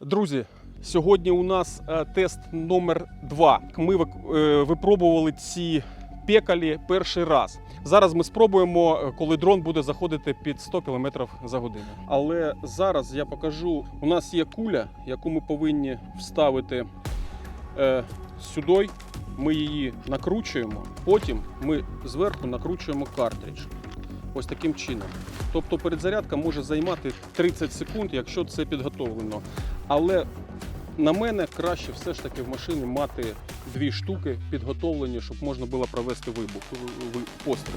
Друзі, сьогодні у нас е, тест номер 2 Ми е, випробували ці пекалі перший раз. Зараз ми спробуємо, е, коли дрон буде заходити під 100 км за годину. Але зараз я покажу: у нас є куля, яку ми повинні вставити сюди. Ми її накручуємо, потім ми зверху накручуємо картридж. Ось таким чином. Тобто передзарядка може займати 30 секунд, якщо це підготовлено. Але на мене краще все ж таки в машині мати дві штуки підготовлені, щоб можна було провести вибух ви- постріл.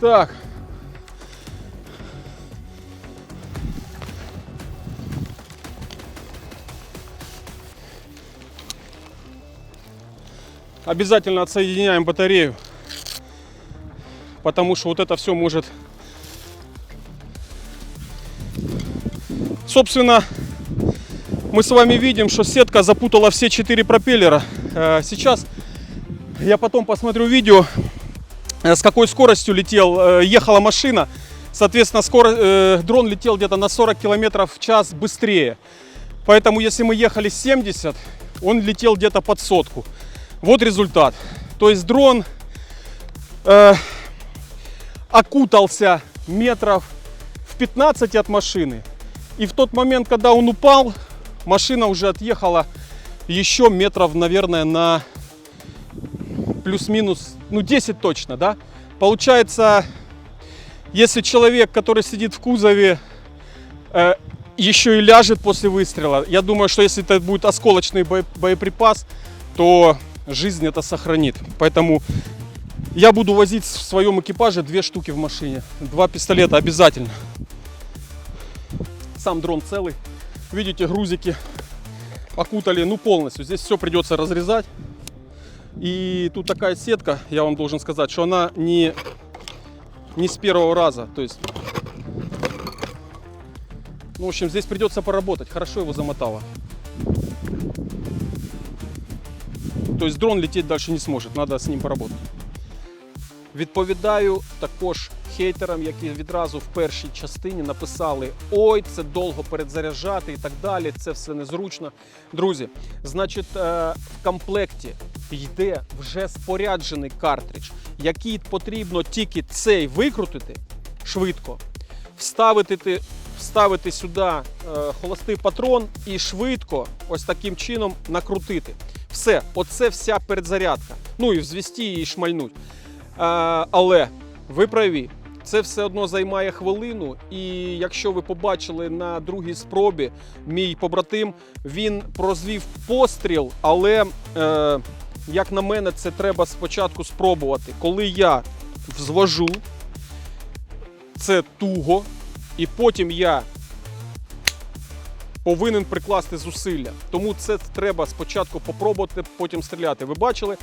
Так. Обязательно отсоединяем батарею, потому что вот это все может... Собственно, мы с вами видим, что сетка запутала все четыре пропеллера. Э, Сейчас я потом посмотрю видео, с какой скоростью летел, э, ехала машина. Соответственно, скоро, э, дрон летел где-то на 40 километров в час быстрее. Поэтому, если мы ехали 70, он летел где-то под сотку. Вот результат. То есть дрон э, окутался метров в 15 от машины. И в тот момент, когда он упал, машина уже отъехала еще метров, наверное, на плюс-минус, ну 10 точно, да? Получается, если человек, который сидит в кузове, э, еще и ляжет после выстрела, я думаю, что если это будет осколочный бое- боеприпас, то жизнь это сохранит. Поэтому я буду возить в своем экипаже две штуки в машине. Два пистолета обязательно. Сам дрон целый. Видите, грузики окутали, ну полностью. Здесь все придется разрезать. И тут такая сетка, я вам должен сказать, что она не, не с первого раза. То есть, ну, в общем, здесь придется поработать. Хорошо его замотало. То есть дрон лететь дальше не сможет, надо з ним поработати. Відповідаю також хейтерам, які відразу в першій частині написали: ой, це довго перезаряджати і так далі. Це все незручно. Друзі, значить, е, в комплекті йде вже споряджений картридж, який потрібно тільки цей викрутити швидко, вставити, ти- вставити сюди е, холостий патрон і швидко ось таким чином накрутити. Все, оце вся передзарядка. Ну і взвісті її шмальнуть. Е, але ви праві, це все одно займає хвилину. І якщо ви побачили на другій спробі, мій побратим він прозвів постріл, але е, як на мене, це треба спочатку спробувати. Коли я взвожу, це туго, і потім я повинен прикласти зусилля. Тому це треба спочатку попробувати, потім стріляти. Ви бачили,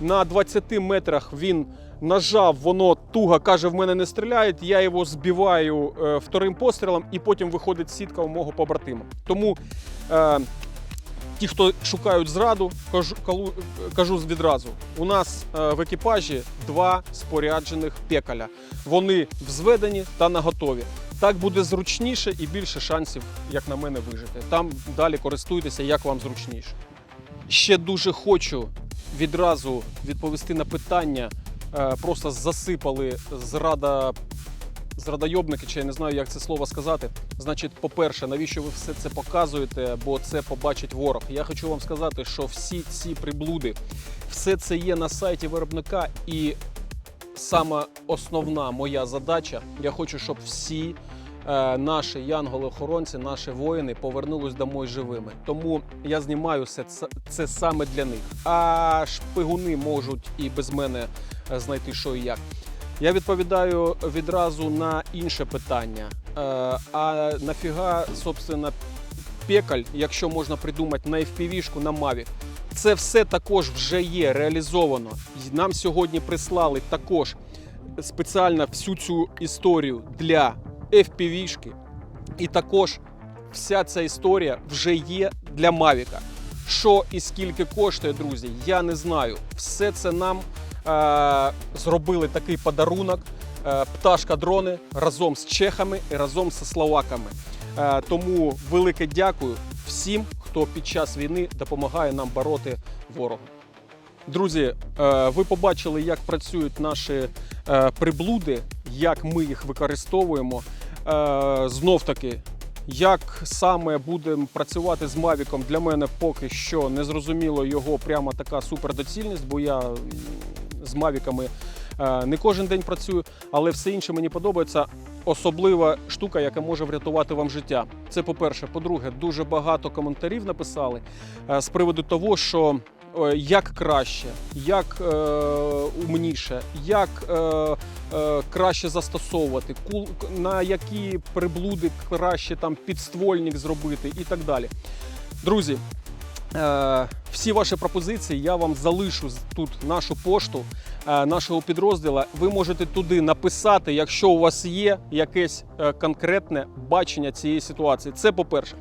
на 20 метрах він нажав, воно туго каже, в мене не стріляє. Я його збиваю е, вторим пострілом, і потім виходить сітка у мого побратима. Тому е, ті, хто шукають зраду, кажу, калу- кажу відразу: у нас е, в екіпажі два споряджених пекаля. Вони взведені та наготові. Так буде зручніше і більше шансів, як на мене, вижити. Там далі користуйтеся, як вам зручніше. Ще дуже хочу відразу відповісти на питання. Е, Просто засипали зрада. Зрадойобники, чи я не знаю, як це слово сказати. Значить, по-перше, навіщо ви все це показуєте, бо це побачить ворог. Я хочу вам сказати, що всі ці приблуди, все це є на сайті виробника, і саме основна моя задача, я хочу, щоб всі е, наші янголи-охоронці, наші воїни повернулись домой живими. Тому я знімаю це, це, це саме для них. А шпигуни можуть і без мене знайти, що і як. Я відповідаю відразу на інше питання. Е, а нафіга, собственно, пекаль, якщо можна придумати на FPV-шку, на Mavic? Це все також вже є реалізовано. Нам сьогодні прислали також спеціально всю цю історію для FPV-шки. І також вся ця історія вже є для Мавіка. Що і скільки коштує, друзі, я не знаю. Все це нам е- зробили такий подарунок. Е, пташка дрони разом з чехами і разом з словаками. Е, тому велике дякую всім, хто під час війни допомагає нам бороти ворога. Друзі, е, ви побачили, як працюють наші е, приблуди, як ми їх використовуємо. Е, Знов таки, як саме будемо працювати з Мавіком, для мене поки що не зрозуміло його прямо така супердоцільність, бо я з Мавіками е, не кожен день працюю, але все інше мені подобається. Особлива штука, яка може врятувати вам життя. Це по-перше. По-друге, дуже багато коментарів написали е, з приводу того, що е, як краще, як е, умніше, як е, е, краще застосовувати, на які приблуди краще там підствольник зробити і так далі. Друзі, всі ваші пропозиції я вам залишу тут нашу пошту е, нашого підрозділу. Ви можете туди написати, якщо у вас є якесь е, конкретне бачення цієї ситуації. Це по-перше.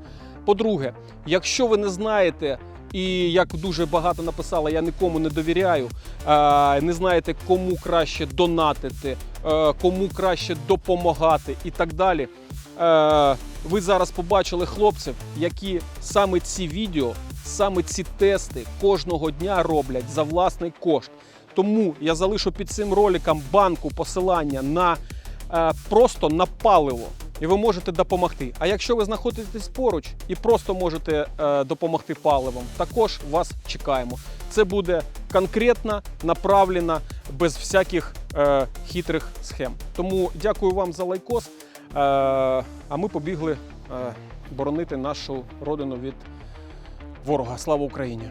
По-друге, якщо ви не знаєте, і як дуже багато написало, я нікому не довіряю, е, не знаєте, кому краще донатити, е, кому краще допомагати і так далі. Е, Ви зараз побачили хлопців, які саме ці відео, саме ці тести кожного дня роблять за власний кошт. Тому я залишу під цим роликом банку посилання на е, просто на паливо, і ви можете допомогти. А якщо ви знаходитесь поруч і просто можете е, допомогти паливом, також вас чекаємо. Це буде конкретно направлено, без всяких е, хитрих схем. Тому дякую вам за лайкос. Е, а ми побігли е, боронити нашу родину від ворога. Слава Україні!